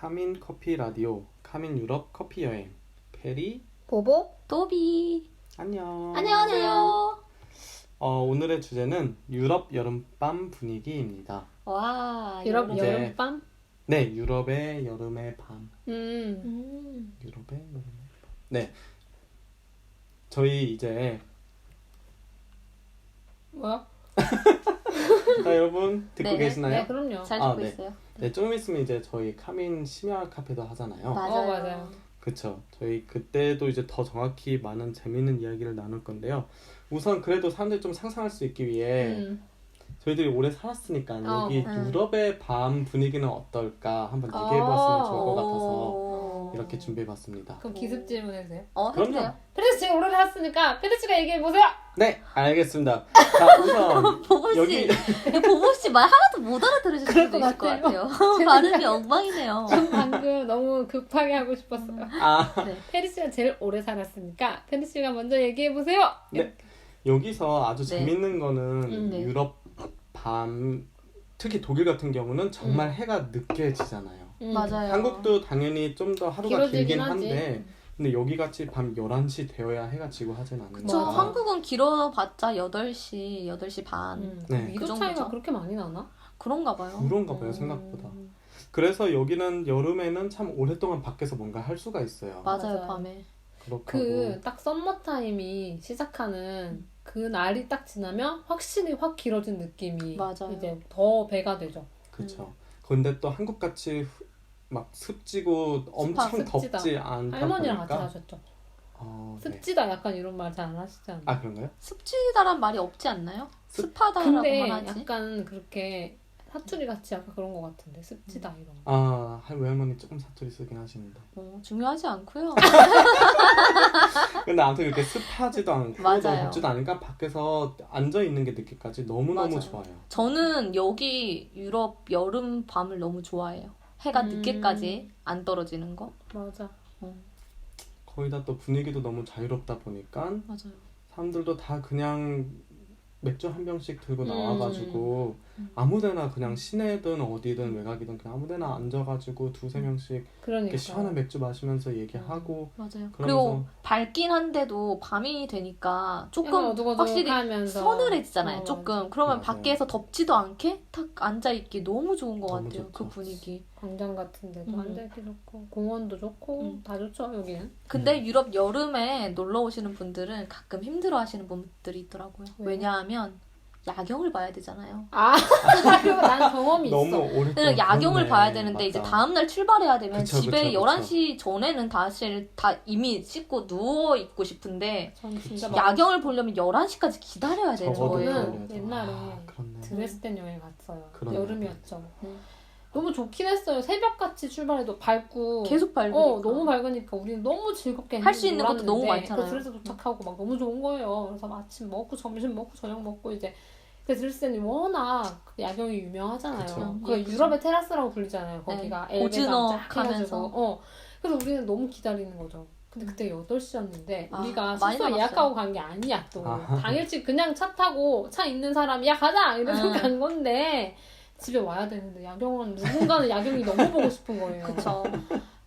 카민 커피 라디오 카민 유럽 커피 여행 페리 보보 도비. 안녕. 안녕하세요. 어, 오늘의 주제는 유럽 여름밤 분위기입니다. 와. 유럽 이제- 여름밤? 네, 유럽의 여름의 밤. 음. 음. 유럽의 여름의 밤. 네. 저희 이제 뭐야? 자, 여러분 듣고 네, 계시나요? 네, 그럼요. 잘 아, 듣고 네. 있어요. 네, 조금 있으면 이제 저희 카민 심야 카페도 하잖아요. 맞아요. 어, 맞아요. 그쵸. 저희 그때도 이제 더 정확히 많은 재밌는 이야기를 나눌 건데요. 우선 그래도 사람들이 좀 상상할 수 있기 위해 음. 저희들이 오래 살았으니까 어, 여기 음. 유럽의 밤 분위기는 어떨까 한번 얘기해 보았으면 좋을 것 같아서 오. 이렇게 준비해 봤습니다. 그럼 기습 질문 해도 돼요? 어, 그럼요. 해주세요. 페리스 지금 오래 살았으니까 페리스가 얘기해 보세요. 네, 알겠습니다. 자, 우선 보보 씨, 여기 보보 씨말 하나도 못 알아들으실 수도 것 있을 것 같아요. 같아요. 발음이 엉망이네요. 전 방금 너무 급하게 하고 싶었어요. 아, 네. 페리스가 제일 오래 살았으니까 페리스가 먼저 얘기해 보세요. 네. 여기서 아주 네. 재밌는 거는 음, 네. 유럽 밤 특히 독일 같은 경우는 정말 해가 늦게 지잖아요. 음. 맞아요. 한국도 당연히 좀 더 하루가 길어지긴 길긴 하지. 한데 근데 여기 같이 밤 11시 되어야 해가 지고 하진 않으니까 저 맞아. 한국은 길어봤자 8시, 8시 반. 음. 네. 위도 그 정도죠. 차이가 그렇게 많이 나나? 그런가 봐요. 그런가 봐요 음. 생각보다 그래서 여기는 여름에는 참 오랫동안 밖에서 뭔가 할 수가 있어요 맞아요, 맞아요. 밤에. 그렇고 그딱 썸머 타임이 시작하는 그 날이 딱 지나면 확실히 확 길어진 느낌이 맞아요. 이제 더 배가 되죠. 그렇죠 근데 또 한국 같이 후- 막 습지고 엄청 습지다. 덥지 않다 할머니랑 같이 보니까 가셨죠. 어, 네. 습지다 약간 이런 말 잘 안 하시지 않아요? 아 그런가요? 습지다란 말이 없지 않나요? 습- 습하다라고만 근데 하지. 약간 그렇게 사투리 같이 약간 그런 것 같은데 습지다 이런 거. 아 할- 외할머니 조금 사투리 쓰긴 하시는데 어, 중요하지 않고요. 근데 아무튼 이렇게 습하지도 않고 맞아요. 너무 덥지도 않으니까 밖에서 앉아 있는 게 늦게까지 너무 너무 맞아요. 좋아요 저는 여기 유럽 여름 밤을 너무 좋아해요. 해가 음. 늦게까지 안 떨어지는 거. 맞아. 거의 다 또 분위기도 너무 자유롭다 보니까 맞아요. 사람들도 다 그냥 맥주 한 병씩 들고 음. 나와가지고 음. 아무데나 그냥 시내든 어디든 외곽이든 그냥 아무데나 앉아가지고 두세 명씩 그러니까. 이렇게 시원한 맥주 마시면서 얘기하고 맞아요. 그러면서- 그리고 밝긴 한데도 밤이 되니까 조금 확실히 하면서 서늘해지잖아요. 어, 조금. 그러면 맞아요. 밖에서 덥지도 않게 탁 앉아 있기 너무 좋은 것 너무 같아요. 좋죠. 그 분위기. 광장 같은 데도 음. 앉아있기 좋고 공원도 좋고 음. 다 좋죠 여기는. 근데 유럽 여름에 놀러 오시는 분들은 가끔 힘들어 하시는 분들이 있더라고요. 왜요? 왜냐하면 야경을 봐야 되잖아요. 아 난 경험이 너무 있어. 오랫동안 그냥 야경을 그렇네. 봐야 되는데 이제 맞다. 다음날 출발해야 되면 그쵸, 집에 그쵸, 그쵸. 11시 전에는 다시 다 이미 씻고 누워 있고 싶은데 야경을 보려면 11시까지 기다려야 거예요. 저는. 옛날에 아. 드레스덴 여행 갔어요. 그러네. 여름이었죠. 음. 너무 좋긴 했어요. 새벽같이 출발해도 밝고 계속 밝으니까. 어 너무 밝으니까 우리는 너무 즐겁게 할 수 있는 것도 너무 많잖아요. 그 드레스 도착하고 막 너무 좋은 거예요. 그래서 아침 먹고 점심 먹고 저녁 먹고 이제 그 드레스덴이 워낙 그 야경이 유명하잖아요. 그. 유럽의 테라스라고 불리잖아요. 거기가 네. 해가지고. 하면서. 어 그래서 우리는 너무 기다리는 거죠. 근데 그때 8시였는데 아, 우리가 숙소. 예약하고 간 게 아니야 또 아하. 당일치 그냥 차 타고 차 있는 사람이 야 가자 이래서 응. 간 건데 집에 와야 되는데 야경은 누군가는 야경이 너무 보고 싶은 거예요. 그쵸.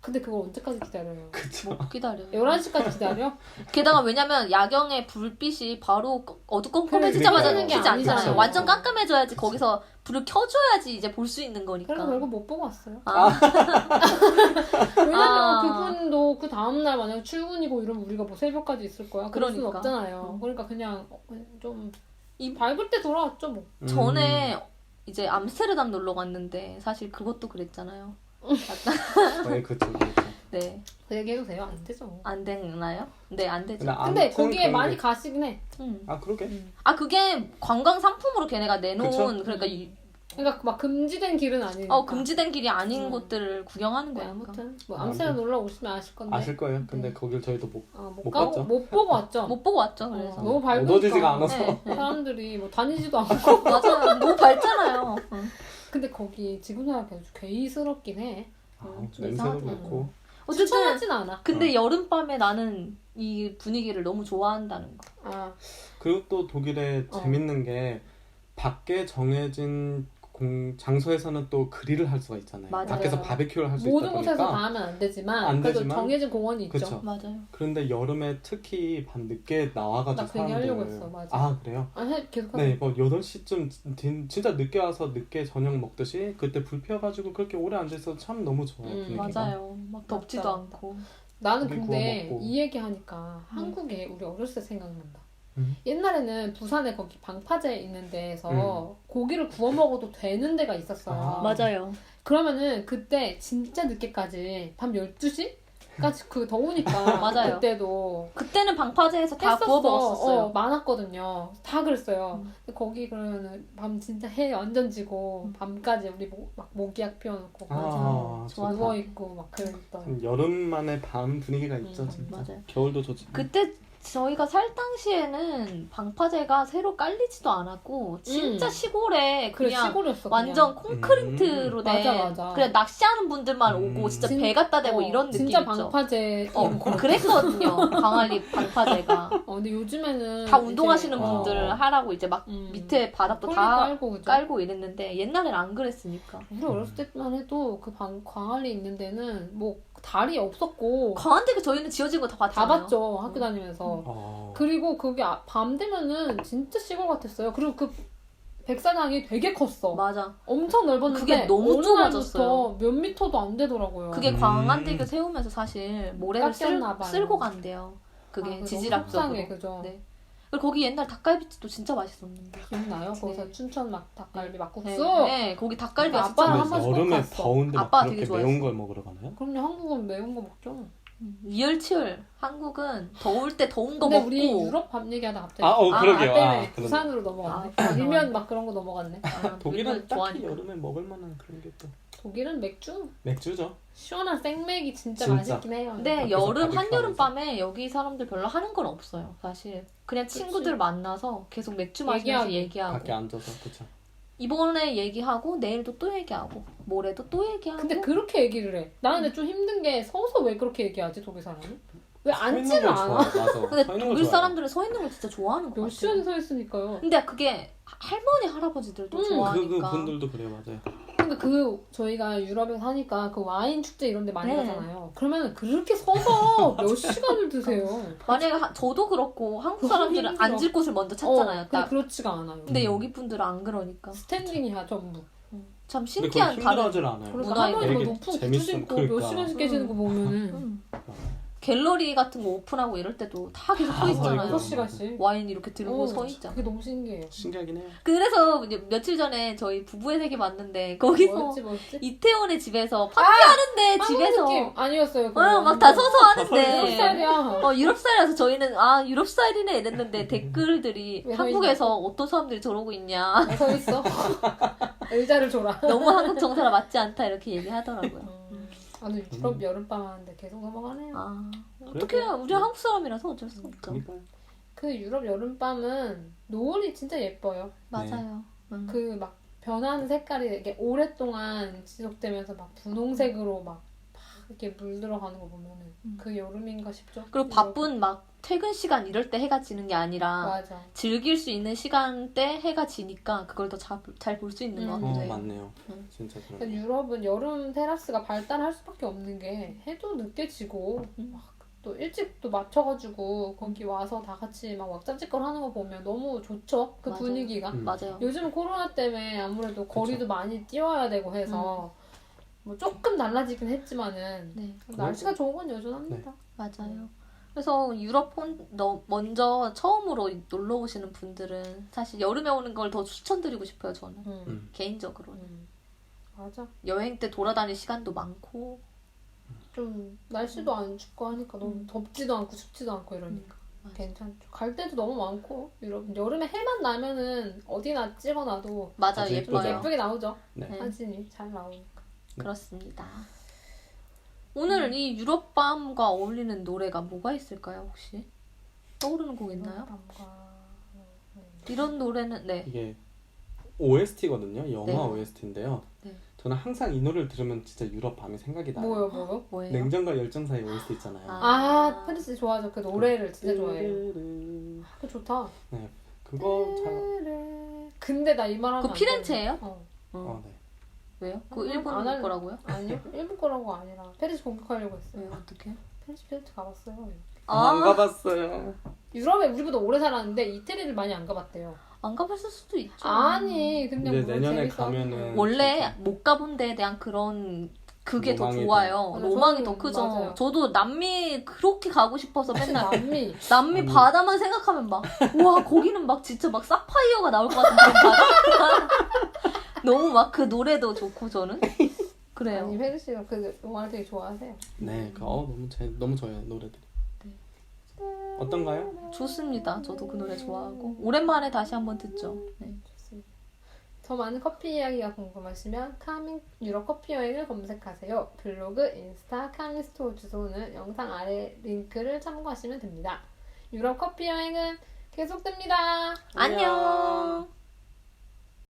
근데 그거 언제까지 기다려요? 그쵸. 못 기다려요. 11시까지 기다려? 게다가 왜냐면 야경의 불빛이 바로 꺼- 어두컴컴해지자마자 그러니까요. 켜지 않잖아요. 완전 깜깜해져야지 거기서 불을 켜줘야지 이제 볼 수 있는 거니까. 그래서 결국 못 보고 왔어요. 아, 왜냐면 아. 그분도 그 다음날 만약에 출근이고 이러면 우리가 뭐 새벽까지 있을 거야? 그럴 그러니까. 없잖아요. 음. 그러니까 그냥 어, 좀 이- 밝을 때 돌아왔죠 뭐. 음. 전에 이제 암스테르담 놀러 갔는데 사실 그것도 그랬잖아요. 네, 그쵸, 그쵸. 네, 그 얘기해도 돼요? 안 되죠. 안 되나요? 네, 안 되죠. 근데 근데 아무튼 거기에 그런 많이 게- 가시긴 해. 음. 아 그러게 음. 아 그게 관광 상품으로 걔네가 내놓은 그쵸? 그러니까 이- 그러니까 막 금지된 길은 아니니까. 어 금지된 길이 아닌 음. 곳들을 구경하는 네, 거야. 아무튼 뭐 아, 암스테르 네. 놀러 오시면 아실 건데. 아실 거예요 근데 네. 거길 저희도 못 어, 못, 못 가고 봤죠? 못 보고 왔죠. 못 보고 왔죠. 그래서 어, 너무 밝으니까. 오더지지가 않아서 네, 네. 사람들이 뭐 다니지도 않고. 맞아요. 너무 밝잖아요. 응. 근데 거기 지금 생각해도 좀 괴이스럽긴 해. 아, 음, 좀 냄새도. 그렇고 어쨌든 추천하진 않아. 근데 여름밤에 나는 이 분위기를 너무 좋아한다는 거. 아, 그리고 또 독일에 어. 재밌는 게 밖에 정해진 공 장소에서는 또 그릴을 할 수가 있잖아요. 맞아요. 밖에서 바베큐를 할 수 있다 모든 곳에서 다 보니까 하면 안 되지만 안 그래도 되지만, 정해진 공원이 있죠. 그쵸. 맞아요. 그런데 여름에 특히 밤 늦게 나와가지고 나그 얘기 사람들 하려고 했어, 맞아. 아 그래요? 아, 해, 계속 하자. 네, 뭐 8시쯤 진짜 늦게 와서 늦게 저녁 먹듯이 그때 불 피워가지고 그렇게 오래 앉아있어도 참 너무 좋아요 음, 분위기가 맞아요. 막 덥지도 맞다, 않고. 나는 고기 근데 구워 먹고. 이 얘기 하니까 한국에 우리 어렸을 때 생각난다. 음. 옛날에는 부산에 거기 방파제 있는 데에서 고기를 구워 먹어도 되는 데가 있었어요. 아. 맞아요. 그러면은 그때 진짜 늦게까지 밤 12시 까지 그 더우니까 맞아요. 그때도 그때는 방파제에서 다 했었어. 구워 먹었었어요. 어, 많았거든요. 다 그랬어요. 음. 근데 거기 그러면은 밤 진짜 해 완전 지고 밤까지 우리 모, 막 모기약 피워놓고 아, 좋아. 누워 있고 막 그랬던. 참 여름만의 밤 분위기가 있죠 음, 진짜 맞아요. 겨울도 좋지 그때 저희가 살 당시에는 방파제가 새로 깔리지도 않았고 진짜 음. 시골에 그래 그냥 시골이었어. 완전 그냥. 콘크리트로 음. 된 맞아, 맞아. 그냥 낚시하는 분들만 오고 음. 진짜 진- 배 갖다 대고 어, 이런 느낌 진짜. 방파제. 어. 그랬거든요. 광안리 방파제가 어, 근데 요즘에는 다 운동하시는 이제, 어, 분들 하라고 이제 막 음. 밑에 바닥도 다 깔고 그죠? 깔고 이랬는데 옛날엔 안 그랬으니까. 우리 어렸을 때만 해도 그 방, 광안리 있는 데는 뭐 다리 없었고 광안대교 저희는 지어진 거다다 봤잖아요. 봤죠 학교 다니면서 어. 그리고 그게 아- 밤 되면은 진짜 시골 같았어요 그리고 그 백사장이 되게 컸어 맞아. 엄청 넓었는데 그게 너무 어느 좁아졌어요. 날부터 몇 미터도 안 되더라고요 그게 음. 광안대교 세우면서 사실 모래를 쓸. 쓸고 간대요. 그게 아, 지질학적으로. 속상해, 그죠 네. 그리고 거기 옛날 닭갈비집도 진짜 맛있었는데. 기억나요? 거기서 네. 춘천 막 닭갈비 막국수 네, 네, 거기 닭갈비가 아빠랑 한 번씩 꼭 여름에 갔어. 더운데 막 아빠가 그렇게 되게 매운 좋아했어. 걸 먹으러 가나요? 그럼요 한국은 매운 거 먹죠 이열치열 한국은 더울 때 더운 거 근데 먹고 우리 유럽 밥 얘기하다 갑자기 아, 어, 그러게요. 때문에 아, 그러네. 부산으로 넘어갔네 아, 밀면 막 그런 거 넘어갔네 아, 독일은 물건 딱히 좋아하니까. 여름에 먹을 만한 그런 게 또 독일은 맥주 맥주죠. 시원한 생맥이 진짜, 진짜. 맛있긴 해요. 근데 밖에서 여름 바비큐 한여름 하면서. 밤에 여기 사람들 별로 하는 건 없어요. 사실 그냥. 친구들 만나서 계속 맥주 마시면서 얘기하고. 얘기하고, 밖에 앉아서 그쵸. 이번에 얘기하고 내일도 또 얘기하고 모레도 또 얘기하고. 근데 그렇게 얘기를 해. 나는 근데 좀 힘든 게 서서 왜 그렇게 얘기하지 독일 사람은? 왜 앉지를 걸 않아? 근데 독일. 사람들은 서 있는 걸 진짜 좋아하는 것 몇 같아요. 시간이 서 있으니까요. 근데 그게 할머니 할아버지들도 음, 그, 그 좋아하니까. 분들도 그래요, 맞아요. 근데 그 저희가 유럽에 사니까 그 와인 축제 이런 데 많이 네. 가잖아요. 그러면 그렇게 서서 몇 시간을 드세요. 만약에 하- 저도 그렇고 한국 사람들은 힘들어. 앉을 곳을 먼저 찾잖아요. 어, 근데 딱. 그렇지가 않아요. 근데 음. 여기 분들은 안 그러니까. 스탠딩이야 전부. 참 근데 신기한 다른 힘들어하질 않아요. 그러니까 할머니 막 되게 높은 재밌음, 신고 몇 그러니까. 시간씩 계시는 거 보면은 음. 갤러리 같은 거 오픈하고 이럴 때도 다 계속 서 아, 있잖아요. 시간씩. 와인 이렇게 들고 어, 서 있잖아. 그게 너무 신기해요. 신기하긴 해요. 그래서 이제 며칠 전에 저희 부부의 세계 봤는데 거기서 뭐였지 뭐였지? 이태원의 집에서 파티하는데 집에서 한국 느낌 아니었어요. 어, 막 다 서서 하는데 몇 살이야? 어, 유럽 스타일이라서 저희는 아 유럽 스타일이네 이랬는데 댓글들이 한국에서 어떤 사람들이 저러고 있냐 서 있어. 의자를 줘라. 너무 한국 정서랑 맞지 않다 이렇게 얘기하더라고요. 음. 아, 근데 유럽 여름밤 하는데 계속 넘어가네요. 아 어떻게 우리 한국 사람이라서 어쩔 수 없죠. 그러니까 그 유럽 여름밤은 노을이 진짜 예뻐요. 맞아요. 음. 그막 변하는 색깔이 이렇게 오랫동안 지속되면서 막 분홍색으로 막, 막 이렇게 물 들어가는 거 보면은 음. 그 여름인가 싶죠. 그리고 바쁜 막 퇴근 시간 이럴 때 해가 지는 게 아니라 맞아. 즐길 수 있는 시간대 해가 지니까 그걸 더 잘 볼 수 있는 것 음. 어, 같아요. 맞네요. 음. 진짜 그런. 그러니까 유럽은 여름 테라스가 발달할 수밖에 없는 게 해도 늦게 지고 음. 막또 일찍 또 맞춰가지고 거기 와서 다 같이 막 왁자지껄 하는 거 보면 너무 좋죠. 그 맞아요. 분위기가. 음. 맞아요. 요즘 코로나 때문에 아무래도 거리도 많이 뛰어야 되고 해서 뭐 조금 달라지긴 했지만은 네 날씨가 좋은 건 여전합니다. 맞아요. 그래서 유럽 혼 너, 먼저 처음으로 놀러 오시는 분들은 사실 여름에 오는 걸 더 추천드리고 싶어요 저는 음. 음. 개인적으로는 음. 맞아. 여행 때 돌아다닐 시간도 많고 좀 날씨도 안 춥고 하니까 너무 음. 덥지도 않고 춥지도 않고 이러니까 맞아. 괜찮죠. 갈 때도 너무 많고 유럽 여름에 해만 나면은 어디나 찍어놔도 좀 예뻐요. 예쁘게 나오죠. 네. 네. 사진이 잘 나오니까. 그렇습니다. 오늘 이 유럽 밤과 어울리는 노래가 뭐가 있을까요 혹시 떠오르는 곡 있나요? 밤과 이런 노래는 네 이게 OST거든요. 영화 네. OST인데요. 네. 저는 항상 이 노래를 들으면 진짜 유럽 밤이 생각이 나요. 뭐요 뭐요? 뭐예요? 냉정과 열정 사이 OST 있잖아요. 아. 아 페리스 좋아하죠. 그 노래를 진짜 좋아해요. 그 좋다. 그거 잘 근데 나 이 말 하면 그안 피렌체예요? 되는데. 어. 어, 네. 왜요? 그 음, 일본 안 할래. 거라고요? 아니요 일본 거라고 아니라 페리스 공격하려고 했어요. 왜 어떻게? 페리스 페리스 가봤어요. 아, 안 아, 가봤어요. 유럽에 우리보다 오래 살았는데 이태리를 많이 안 가봤대요. 안 가봤을 수도 있죠. 아니 근데 물론 내년에 재밌어. 가면은 원래 진짜 못 가본 데에 대한 그런 그게 더 로망이 좋아요. 더- 로망이 더 크죠. 맞아요. 저도 남미 그렇게 가고 싶어서 맨날 남미 남미. 바다만 생각하면 막, 와, 거기는 막 진짜 막 사파이어가 나올 것 같은 그런 바다. 너무 막 그 노래도 좋고, 저는. 그래요. 아니 페리스가 그 영화를 되게 좋아하세요. 네, 그, 어, 너무 제 너무 좋아요 노래들이. 네. 어떤가요? 좋습니다. 저도 그 노래 좋아하고. 오랜만에 다시 한번 듣죠. 네. 좋습니다. 더 많은 커피 이야기가 궁금하시면 카밍 유럽 커피 여행을 검색하세요. 블로그, 인스타, 카밍 스토어 주소는 영상 아래 링크를 참고하시면 됩니다. 유럽 커피 여행은 계속됩니다. 안녕.